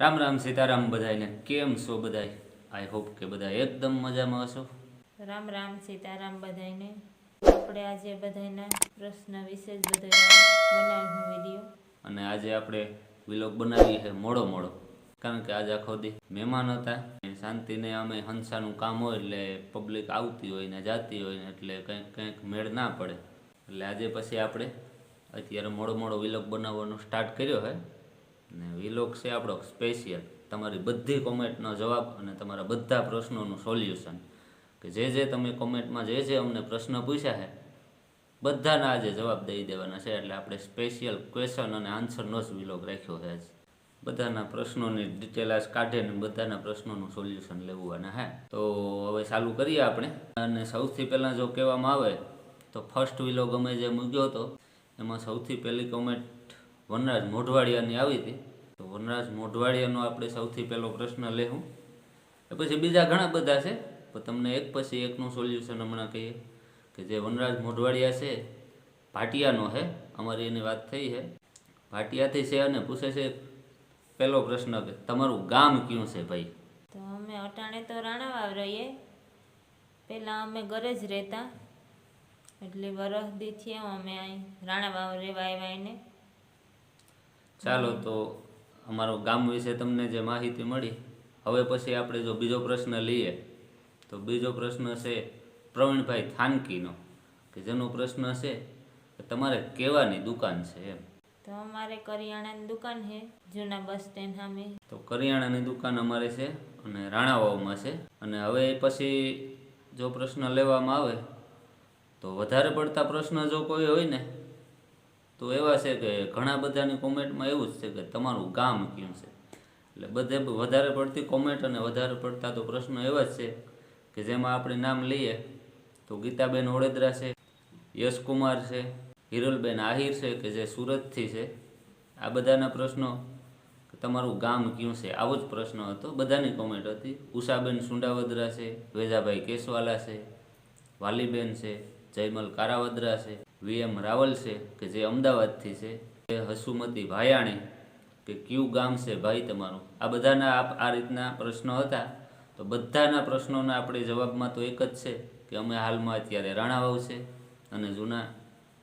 રામ રામ સીતારામ બધાયને. કેમ છો બધાય? આઈ હોપ કે બધા એકદમ મજામાં હશો. રામ રામ સીતારામ બધાયને. આપણે આજે બધાયના પ્રશ્ન વિશે જ બધાય બનાવ્યું વીડિયો અને આજે આપણે વિલોગ બનાવીએ છે મોડો મોડો. કારણ કે આજે આખો દી મહેમાન હતા. શાંતિને અમે હંસાનું કામ હોય એટલે પબ્લિક આવતી હોય ને જાતી હોય ને એટલે કંઈક કંઈક મેળ ના પડે. એટલે આજે પછી આપણે અત્યારે મોડો મોડો વિલોગ બનાવવાનો સ્ટાર્ટ કર્યો છે. ને વિલોગ છે આપણો સ્પેશિયલ તમારી બધી કોમેન્ટનો જવાબ અને તમારા બધા પ્રશ્નોનું સોલ્યુશન કે જે જે તમે કોમેન્ટમાં જે જે અમને પ્રશ્ન પૂછ્યા છે, બધાના આજે જવાબ દઈ દેવાના છે. એટલે આપણે સ્પેશિયલ ક્વેશ્ચન અને આન્સરનો જ વિલોગ રાખ્યો છે બધાના પ્રશ્નોની ડિટેલ આજ કાઢીને બધાના પ્રશ્નોનું સોલ્યુશન લેવાના હે તો હવે ચાલુ કરીએ આપણે. અને સૌથી પહેલાં જો કહેવામાં આવે, તો ફર્સ્ટ વિલોગ અમે જે મૂક્યો હતો, એમાં સૌથી પહેલી કોમેન્ટ વનરાજ મોઢવાડિયાની આવી હતી. તો વનરાજ મોઢવાડિયાનો આપણે સૌથી પહેલો પ્રશ્ન લેવું એ પછી બીજા ઘણા બધા છે, પણ તમને એક પછી એકનું સોલ્યુશન હમણાં કહીએ કે જે વનરાજ મોઢવાડિયા છે, ભાટિયાનો છે. અમારી એની વાત થઈ છે. ભાટિયાથી છે અને પૂછે છે પહેલો પ્રશ્ન કે તમારું ગામ કયું છે ભાઈ? તો અમે અટાણે તો રાણાવાવ રહીએ. પહેલાં અમે ઘરે જ રહેતા. એટલે વરસદી થયા અમે અહીં રાણાવાવ રહેવા આવ્યા એને. ચાલો તો અમારું ગામ વિશે તમને જે માહિતી મળી હવે પછી આપણે જો બીજો પ્રશ્ન લઈએ તો બીજો પ્રશ્ન છે પ્રવીણભાઈ થાનકીનો કે જેનો પ્રશ્ન છે કે તમારે કેવાની દુકાન છે એમ? તો અમારે કરિયાણાની દુકાન છે જૂના બસ સ્ટેન્ડ સામે. તો કરિયાણાની દુકાન અમારે છે અને રાણાવાવમાં છે. અને હવે પછી જો પ્રશ્ન લેવામાં આવે તો વધારે પડતા પ્રશ્ન જો કોઈ હોય ને તો એવા છે કે ઘણા બધાની કોમેન્ટમાં એવું જ છે કે તમારું ગામ કયું છે? એટલે બધે વધારે પડતી કોમેન્ટ અને વધારે પડતા તો પ્રશ્નો એવા જ છે કે જેમાં આપણે નામ લઈએ તો ગીતાબેન ઓળેદરા છે, યશકુમાર છે, હિરલબેન આહિર છે કે જે સુરતથી છે. આ બધાના પ્રશ્નો તમારું ગામ કયું છે? આવો જ પ્રશ્ન હતો. બધાની કોમેન્ટ હતી. ઉષાબેન સુંડાવદરા છે, વેજાભાઈ કેસવાલા છે, વાલીબેન છે, જયમલ કારાવદરા છે. વીએમ રાવલ છે, કે જે અમદાવાદથી છે, એ હસુમતી ભાયાણી, કે કયું ગામ છે ભાઈ તમારું? આ બધાના આ રીતના પ્રશ્નો હતા. તો બધાના પ્રશ્નોના આપણે જવાબમાં તો એક જ છે, કે અમે હાલમાં અત્યારે રાણાવાવ છે અને જૂના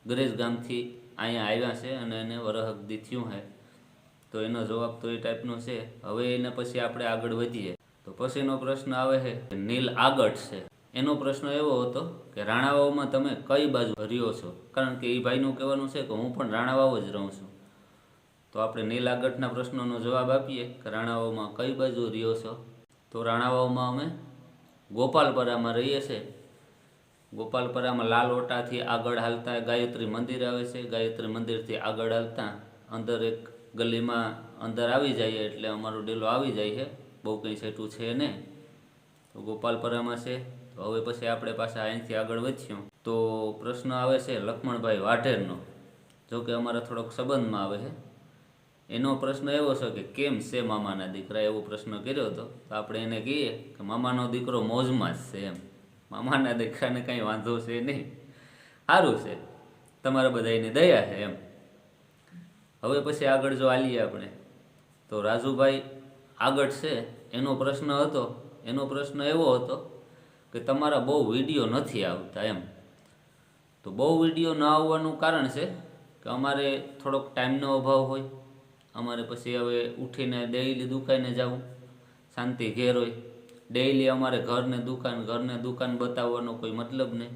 ગરેજ ગામથી અહીંયા આવ્યા છે અને એને વરહગદી થયું છે. તો એનો જવાબ તો એ ટાઈપનો છે. હવે એને પછી આપણે આગળ વધીએ. તો પછીનો પ્રશ્ન આવે છે નીલ આગળ છે. એનો પ્રશ્ન એવો હતો કે રાણાવાવમાં તમે કઈ બાજુ રહ્યો છો? કારણ કે એ ભાઈનું કહેવાનું છે કે હું પણ રાણાવાવ જ રહું છું. તો આપણે નીલાગઢના પ્રશ્નોનો જવાબ આપીએ કે રાણાવાવમાં કઈ બાજુ રહ્યો છો? તો રાણાવાવમાં અમે ગોપાલપરામાં રહીએ છીએ. ગોપાલપરામાં લાલ ઓટાથી આગળ હાલતા ગાયત્રી મંદિર આવે છે. ગાયત્રી મંદિરથી આગળ હાલતા અંદર એક ગલીમાં અંદર આવી જઈએ એટલે અમારો ડેલો આવી જાય છે. બહુ કંઈ સેટું છે નહીં. તો ગોપાલપરામાં છે. તો હવે પછી આપણે પાછા અહીંથી આગળ વધ્યું તો પ્રશ્ન આવે છે લક્ષ્મણભાઈ વાઢેરનો. જો કે અમારા થોડોક સંબંધમાં આવે છે. એનો પ્રશ્ન એવો છે કે કેમ છે મામાના દીકરા? એવો પ્રશ્ન કર્યો હતો. તો આપણે એને કહીએ કે મામાનો દીકરો મોજમાં જ છે એમ. મામાના દીકરાને કંઈ વાંધો છે નહીં. સારું છે. તમારા બધાની દયા છે એમ. હવે પછી આગળ જો આલીએ આપણે. તો રાજુભાઈ આગળ છે. એનો પ્રશ્ન હતો. એનો પ્રશ્ન એવો હતો કે તમારા બહુ વીડિયો નથી આવતા એમ. તો બહુ વીડિયો ન આવવાનું કારણ છે કે અમારે થોડોક ટાઈમનો અભાવ હોય. અમારે પછી હવે ઉઠીને ડેઈલી દુકાને જવું. શાંતિ ઘેર હોય. ડેઈલી અમારે ઘરને દુકાન ઘરને દુકાન બતાવવાનો કોઈ મતલબ નહીં.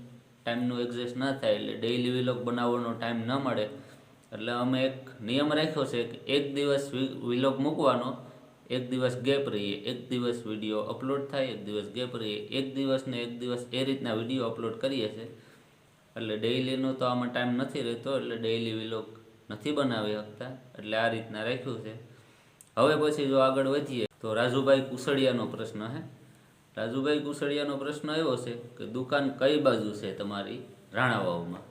ટાઈમનું એક્ઝેસ્ટ ના થાય એટલે ડેઈલી વિલોગ બનાવવાનો ટાઈમ ન મળે. એટલે અમે એક નિયમ રાખ્યો છે કે એક દિવસ વિલોગ મૂકવાનો એક દિવસ ગેપ રહીએ, એક દિવસ વીડિયો અપલોડ થાય, એક દિવસ ગેપ રહીએ. એક દિવસને એક દિવસ એ રીતના વીડિયો અપલોડ કરીએ છીએ. એટલે ડેઈલીનો તો આમાં ટાઈમ નથી રહેતો, એટલે ડેઈલી વિલોગ નથી બનાવી શકતા. એટલે આ રીતના રાખ્યું છે. હવે પછી જો આગળ વધીએ, તો રાજુભાઈ કુસળિયાનો પ્રશ્ન હે. રાજુભાઈ કુસળિયાનો પ્રશ્ન એવો છે કે દુકાન કઈ બાજુ છે તમારી રાણાવાવમાં?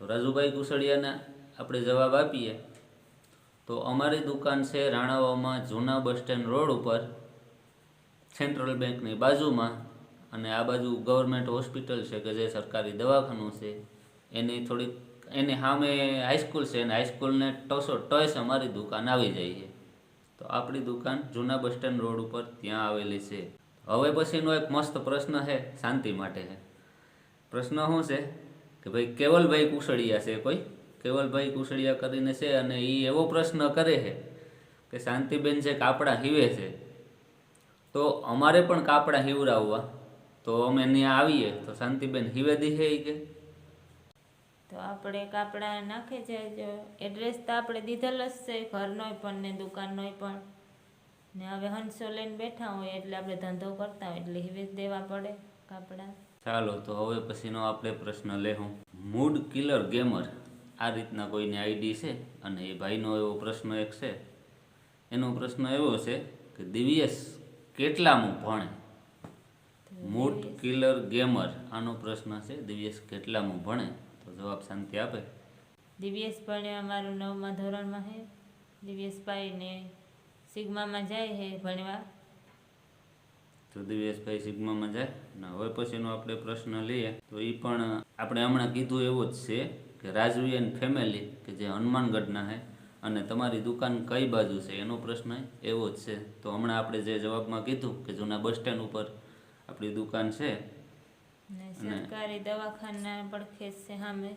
તો રાજુભાઈ કુસળિયાના આપણે જવાબ આપીએ. તો અમારી દુકાન છે રાણાવામાં જૂના બસ સ્ટેન્ડ રોડ ઉપર, સેન્ટ્રલ બેંકની બાજુમાં અને આ બાજુ ગવર્મેન્ટ હોસ્પિટલ છે કે જે સરકારી દવાખાનું છે. એની થોડીક, એની સામે હાઈસ્કૂલ છે અને હાઈસ્કૂલને ટસો ટોયસ અમારી દુકાન આવી જાય છે. તો આપણી દુકાન જૂના બસ સ્ટેન્ડ રોડ ઉપર ત્યાં આવેલી છે. હવે પછીનો એક મસ્ત પ્રશ્ન છે, શાંતિ માટે છે. પ્રશ્ન શું છે કે ભાઈ કેવલભાઈ કુશળિયા છે કોઈ? કેવલભાઈ કુશળિયા કરીને છે અને એ એવો પ્રશ્ન કરે છે કે શાંતિબેન છે કાપડાં હીવે છે. તો અમારે પણ કાપડાં હીવરાવવા. તો અમે ત્યાં આવીએ. તો શાંતિબેન હીવે દી છે કે. તો આપણે કાપડા નાખે જાય જો એડ્રેસ તો આપણે દીધેલ જ છે. ઘરનોય પણ ને દુકાનનોય પણ. ને હવે હંસો લઈને બેઠા હોય એટલે આપણે ધંધો કરતા હોય એટલે હિવેજ દેવા પડે કાપડા. ચાલો તો હવે પછીનો આપણે પ્રશ્ન લેવું મૂડ કિલર ગેમર. આ રીતના કોઈની આઈડી છે અને એ ભાઈનો એવો પ્રશ્ન એક છે. એનો પ્રશ્ન એવો છે કે દિવ્યેશ કેટલામું ભણે? Mood killer gamer. આનો પ્રશ્ન છે દિવ્યેશ કેટલામું ભણે? તો જવાબ શાંતિ આપે. દિવ્યેશ ભણે અમારું નવમા ધોરણમાં છે દિવ્યેશભાઈ ને સિગ્મામાં જાય છે ભણવા. તો દિવ્યેશભાઈ સિગ્મામાં જાય. ને હવે પછીનો આપણે પ્રશ્ન લઈએ. તો એ પણ આપણે હમણાં કીધું એવો જ છે કે રાજવી એન્ડ ફેમિલી કે જે હનુમાનગઢના છે અને તમારી દુકાન કઈ બાજુ છે? એનો પ્રશ્ન એવો જ છે. તો હમણાં આપણે જે જવાબમાં કીધું કે જૂના બસ સ્ટેન્ડ ઉપર આપણી દુકાન છે. સરકારી દવાખાના પડખે છે સામે.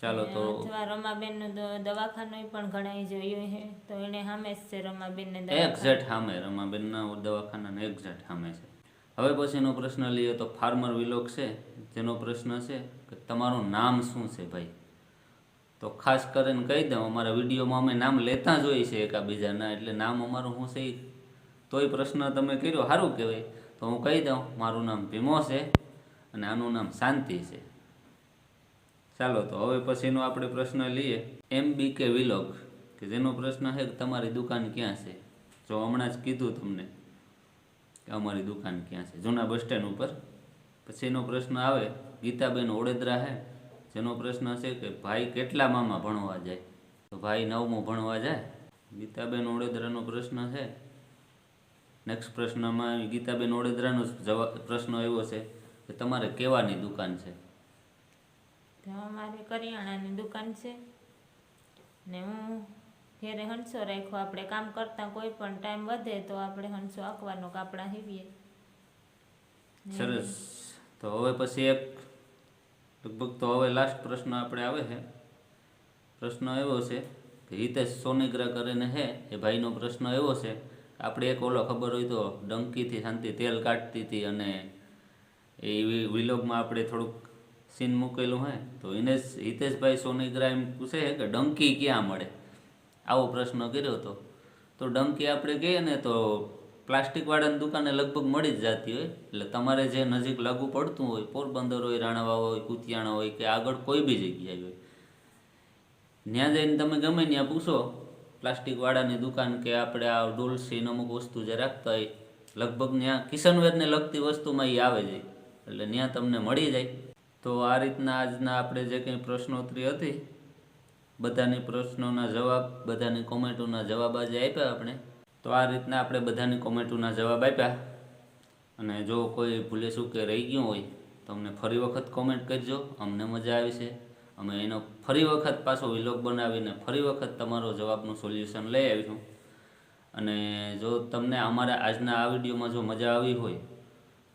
ચાલો તો અથવા રમાબેનનું દવાખાનું પણ ઘણાય જોયું છે તો એને સામે જ છે રમાબેનને ને એક્ઝેક્ટ સામે રમાબેનના દવાખાનાના એક્ઝેક્ટ સામે છે. હવે પછીનો પ્રશ્ન લઈએ તો ફાર્મર વિલોક છે જેનો પ્રશ્ન છે કે તમારું નામ શું છે ભાઈ? તો ખાસ કરીને કહી દઉં અમારા વિડીયોમાં અમે નામ લેતા જ હોઈએ છીએ એકાબીજાના એટલે નામ અમારું શું છે તોય પ્રશ્ન તમે કર્યો સારું કહેવાય. તો હું કહી દઉં મારું નામ ભીમો છે અને આનું નામ શાંતિ છે. ચાલો તો હવે પછીનો આપણે પ્રશ્ન લઈએ. એમ બી કે વિલોક, કે જેનો પ્રશ્ન છે કે તમારી દુકાન ક્યાં છે? જો હમણાં જ કીધું તમને કે અમારી દુકાન ક્યાં છે, જૂના બસ સ્ટેન્ડ ઉપર. પછીનો પ્રશ્ન આવે, ગીતાબેન ઓડેદરા છે જેનો પ્રશ્ન છે કે ભાઈ કેટલા મામાં ભણવા જાય? તો ભાઈ નવમું ભણવા જાય? ગીતાબેન ઓડેદરાનો પ્રશ્ન છે. નેક્સ્ટ પ્રશ્નમાં ગીતાબેન ઓડેદરાનો જવાબ પ્રશ્ન એવો છે કે તમારે કેવાની દુકાન છે? અમારે કરિયાણાની દુકાન છે. ને હું ઘેરે હંસો રાખ્યો. આપણે કામ કરતા કોઈ પણ ટાઈમ વધે તો આપણે હંસો આંકવાનો કાપડા હીવીએ સરસ. તો હવે પછી એક લગભગ તો હવે લાસ્ટ પ્રશ્ન આપણે આવે છે. પ્રશ્ન એવો છે કે હિતેશ સોનીગ્રા કરીને હે એ ભાઈનો પ્રશ્ન એવો છે. આપણે એક ઓલો ખબર હોય તો ડંકીથી શાંતિ તેલ કાઢતી હતી અને એ વિલોગમાં આપણે થોડુંક સીન મૂકેલું હોય તો ઇનેશ હિતેશભાઈ સોનીગ્રા એમ પૂછે કે ડંકી ક્યાં મળે? આવો પ્રશ્ન કર્યો હતો તો ડંકી આપણે કહીએ ને તો પ્લાસ્ટિકવાળાની દુકાને લગભગ મળી જ જતી હોય. એટલે તમારે જે નજીક લાગુ પડતું હોય, પોરબંદર હોય રાણાવા હોય, કુતિયાણા હોય કે આગળ કોઈ બી જગ્યાએ હોય. ત્યાં જઈને તમે ગમે ત્યાં પૂછો પ્લાસ્ટિકવાળાની દુકાન કે આપણે આ ડોલસીન અમુક વસ્તુ જે રાખતા હોય, લગભગ ત્યાં કિશનવેરને લગતી વસ્તુમાં એ આવે છે એટલે ત્યાં તમને મળી જાય. તો આ રીતના આજના આપણે જે કંઈ પ્રશ્નોત્તરી હતી, બધાની પ્રશ્નોના જવાબ, બધાની કોમેન્ટોના જવાબ આજે આપ્યા આપણે. તો આ રીતના આપણે બધાની કોમેન્ટોના જવાબ આપ્યા. અને જો કોઈ ભૂલે શું કે રહી ગયું હોય, તો અમને ફરી વખત કોમેન્ટ કરજો. અમને મજા આવી છે. અમે એનો ફરી વખત પાછો વિલોગ બનાવીને ફરી વખત તમારો જવાબનું સોલ્યુશન લઈ આવીશું. અને જો તમને અમારા આજના આ વિડીયોમાં જો મજા આવી હોય,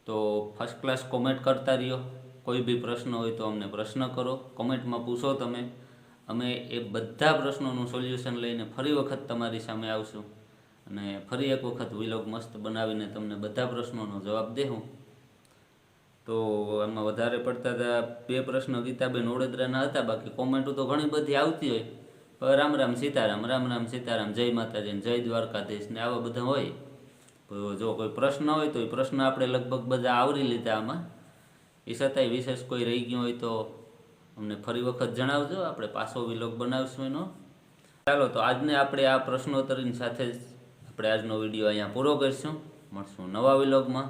તો ફર્સ્ટ ક્લાસ કોમેન્ટ કરતા રહ્યો. કોઈ બી પ્રશ્ન હોય તો અમને પ્રશ્ન કરો. કોમેન્ટમાં પૂછો તમે. અમે એ બધા પ્રશ્નોનું સોલ્યુશન લઈને ફરી વખત તમારી સામે આવશું. અને ફરી એક વખત વિલોગ મસ્ત બનાવીને તમને બધા પ્રશ્નોનો જવાબ દેવું તો એમાં વધારે પડતા હતા બે પ્રશ્ન ગીતાબેન ઓડેદરાના હતા. બાકી કોમેન્ટો તો ઘણી બધી આવતી હોય. રામ રામ સીતારામ, રામ રામ સીતારામ, જય માતાજીને જય દ્વારકાધીશ ને આવા બધા હોય. જો કોઈ પ્રશ્ન હોય તો એ પ્રશ્ન આપણે લગભગ બધા આવરી લીધા આમાં. એ છતાંય વિશેષ કોઈ રહી ગયું હોય તો અમને ફરી વખત જણાવજો. આપણે પાછો વિલોગ બનાવીશું એનો. ચાલો તો આજને આપણે આ પ્રશ્નોત્તરીની સાથે જ આપણે આજનો વીડિયો અહીંયા પૂરો કરીશું. મળશું નવા વિલોગમાં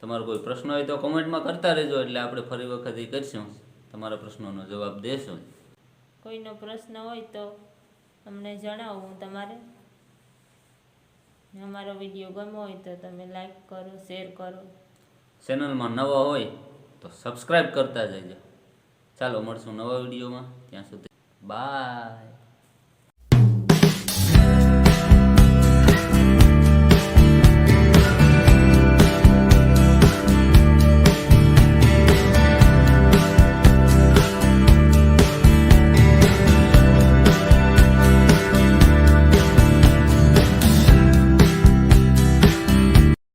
તમારો કોઈ પ્રશ્ન હોય તો કોમેન્ટમાં કરતા રહેજો એટલે આપણે ફરી વખત એ કરીશું. તમારા પ્રશ્નોનો જવાબ દેશું. કોઈનો પ્રશ્ન હોય તો અમને જણાવું હું તમારે. અમારો વીડિયો ગમ્યો હોય તો તમે લાઈક કરો શેર કરો. ચેનલમાં નવા હોય તો સબસ્ક્રાઈબ કરતા જજો ચાલો મળશું નવા વિડીયોમાં. ત્યાં સુધી બાય